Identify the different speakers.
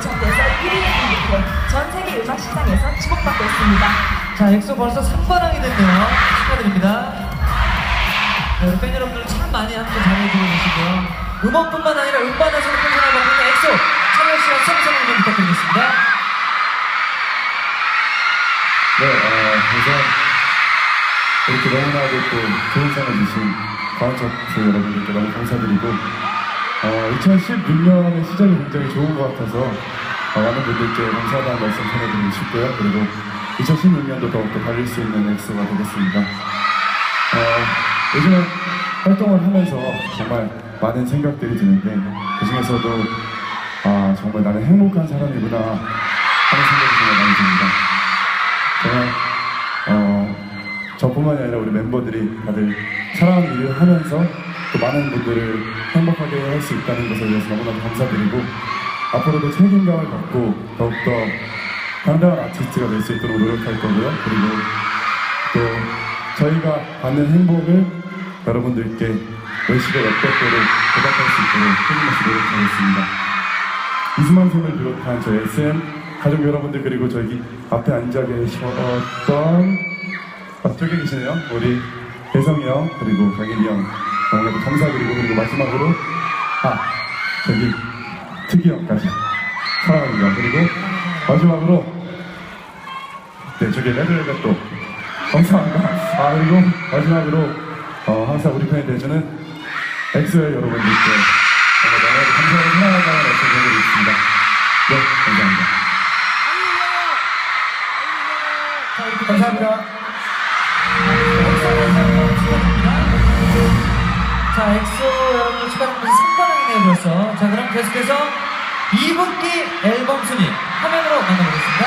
Speaker 1: 차트에서 1위를 기록해 전 세계 음악 시장에서 주목받고 있습니다.
Speaker 2: 자, 엑소 벌써 3관왕이 됐네요. 축하드립니다. 네, 우리 팬 여러분들 참 많이 함께 잘해주고 계시고요. 음원뿐만 아니라 음반에서도 받고 있는 엑소 찬열 씨와 성성을 좀 부탁드리겠습니다.
Speaker 3: 네, 어, 우선 이렇게 너무나도 또 좋은 상을 주신 과원차트 여러분들께 너무 감사드리고 어, 2016년의 시작이 굉장히 좋은 것 같아서 어, 많은 분들께 감사하다는 말씀 전해드리고 싶고요. 그리고 2016년도 더욱더 달릴 수 있는 엑소가 되겠습니다. 어, 요즘에 활동을 하면서 정말 많은 생각들이 드는데 그 중에서도 아 정말 나는 행복한 사람이구나 하는 생각이 정말 많이 듭니다. 정말 어, 저뿐만이 아니라 우리 멤버들이 다들 사랑하는 일을 하면서 또 많은 분들을 행복하게 할 수 있다는 것에 대해서 너무나도 감사드리고 앞으로도 책임감을 갖고 더욱더 당당한 아티스트가 될 수 있도록 노력할 거고요. 그리고 또 저희가 받는 행복을 여러분들께 열심히 랩백대로 보답할 수 있도록 끊임없이 노력하겠습니다. 이수만 쌤을 비롯한 저희 SM 가족 여러분들 그리고 저기 앞에 앉아 계셨던 앞쪽에 계시네요 우리 대성이 형 그리고 강일이 형 너무나도 감사드리고 그리고 마지막으로 아 저기 특이 형까지. 사랑합니다. 그리고 마지막으로 네 저기 레드벨벳도 감사합니다 아 그리고 마지막으로 어, 항상 우리 편이 되주는 엑소의 여러분들께 정말 너무나도 감사하고 사랑한다는 말씀 드리고 있습니다. 네 감사합니다. 감사합니다.
Speaker 2: 자, 엑소 여러분들 축하드립니다. 3관왕이네요, 벌써. 자, 그럼 계속해서 2분기 앨범 순위 화면으로 만나보겠습니다.